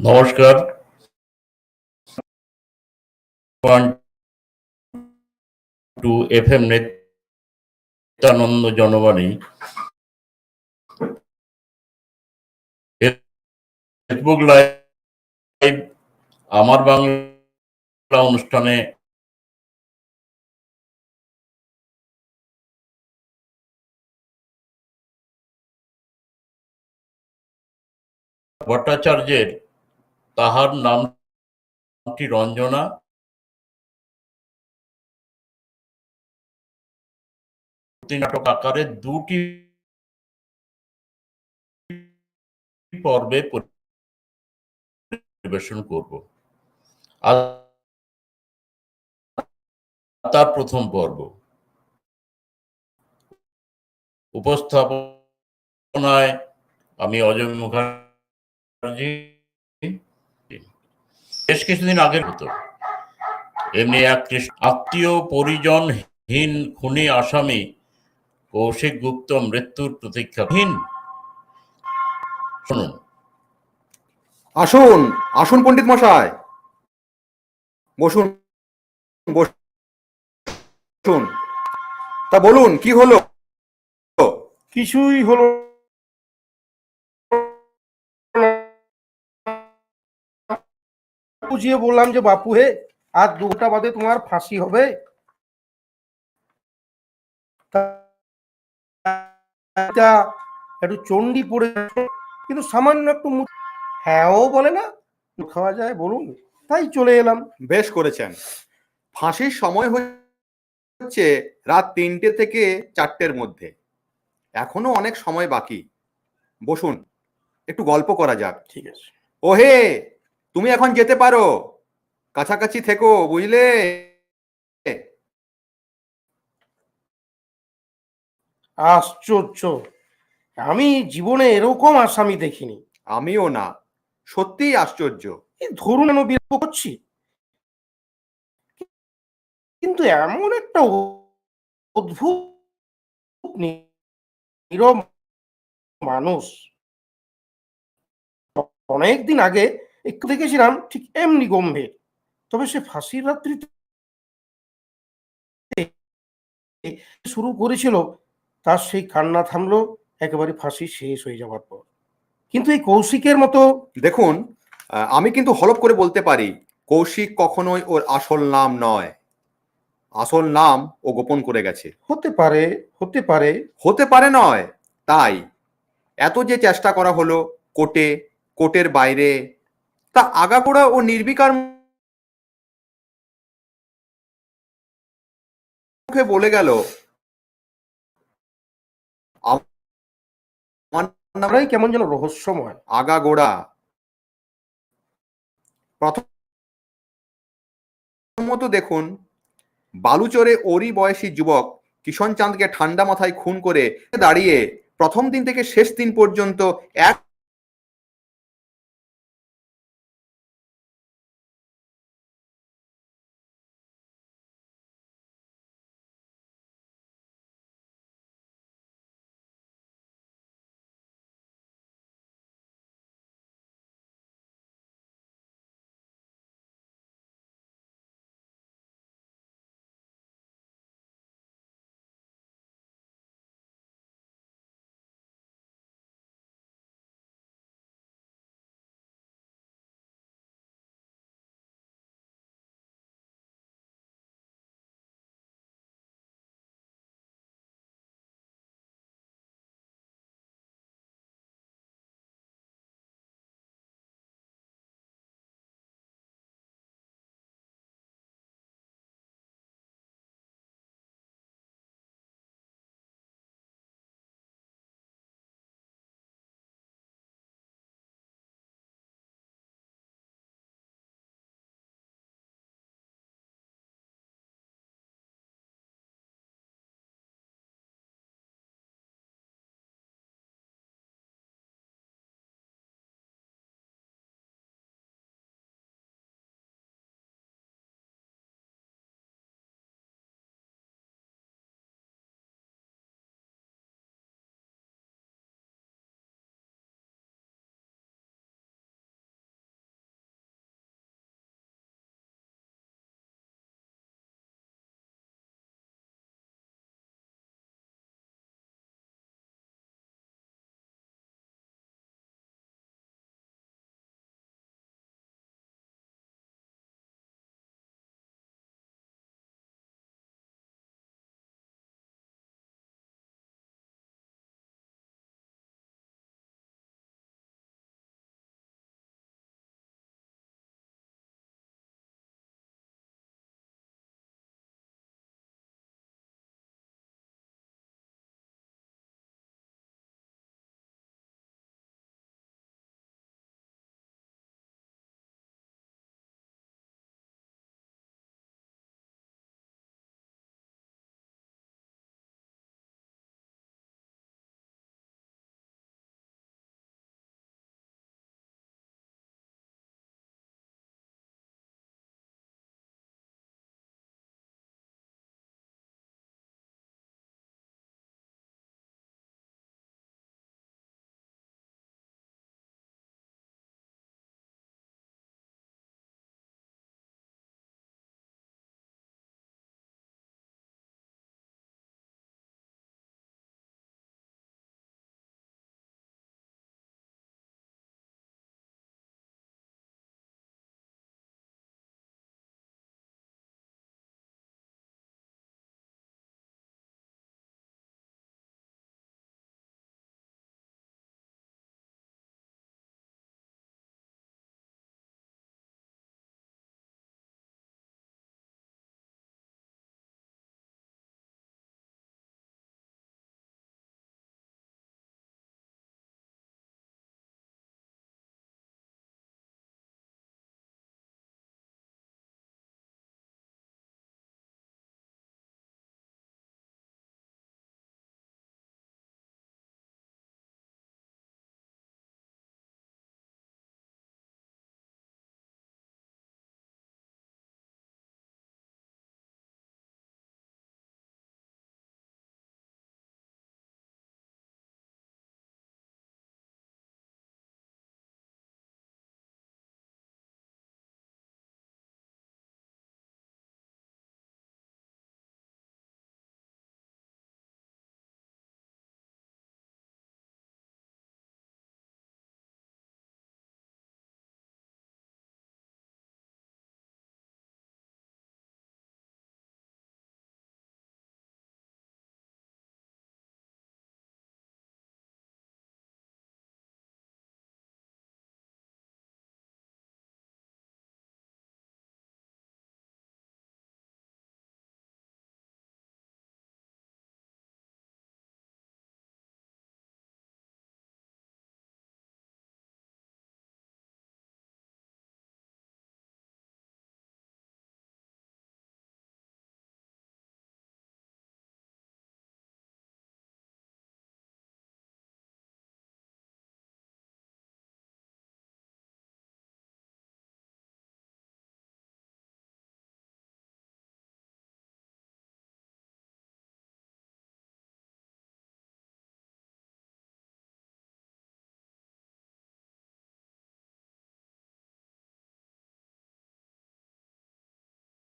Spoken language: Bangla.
নমস্কার। Two F M Nityananda Janabani. Facebook live আমার বাংলা অনুষ্ঠানে ভট্টাচার্যের তাহার নামটি রঞ্জনা? নাটক আকারে দুটি পর্বে পরিবেশন করব। তার প্রথম পর্ব। উপস্থাপনায় আমি অজয় মুখার্জি কিছুদিন আগের হতো এমনি এক আত্মীয় পরিজনহীন খুনি আসামি কৌশিক গুপ্ত মৃত্যুর প্রতীক্ষাহীন শুনুন। আসুন আসুন পণ্ডিত মশাই। বসুন বসুন। তা বলুন কি হলো? কিছুই হলো বুঝিয়ে বললাম যে বাপু হে আর দুটা বাদে তোমার ফাঁসি হবে। একটু চণ্ডী পড়ে কিন্তু সামান্য একটু হ্যাঁও বলে না খাওয়া যায় বলুন। তাই চলে এলাম। বেশ করেছেন। ফাঁসির সময় হচ্ছে রাত তিনটে থেকে চারটের মধ্যে। এখনও অনেক সময় বাকি। বসুন একটু গল্প করা যাক। ঠিক আছে। ওহে তুমি এখন যেতে পারো। কাছাকাছি থেকো বুঝলে? আশ্চর্য। আমি জীবনে এরকম আসামি দেখিনি। আমিও না। সত্যিই আশ্চর্য। ধরুন আমি বিরক্ত করছি কিন্তু এমন একটা অদ্ভুত নীরব মানুষ। অনেকদিন আগে একটু দেখেছিলাম ঠিক এমনি গম্ভীর। তবে সে ফাঁসির রাত্রিতে শুরু করেছিল তার সেই কান্না থামলো একেবারে ফাঁসি শেষ হয়ে যাওয়ার পর। কিন্তু এই কৌশিকের মতো দেখুন আমি কিন্তু হলপ করে বলতে পারি কৌশিক কখনোই ওর আসল নাম নয়। আসল নাম ও গোপন করে গেছে। হতে পারে হতে পারে। হতে পারে নয় তাই। এত যে চেষ্টা করা হলো কোর্টে কোর্টের বাইরে তা আগাগোড়া ও নির্বিকার মুখে বলে গেল আমরাই কেমন যেন রহস্যময়। আগাগোড়া। প্রথমত দেখুন, বালুচরে ওরই বয়সী যুবক কিষণ চাঁদকে ঠান্ডা মাথায় খুন করে দাঁড়িয়ে প্রথম দিন থেকে শেষ দিন পর্যন্ত এক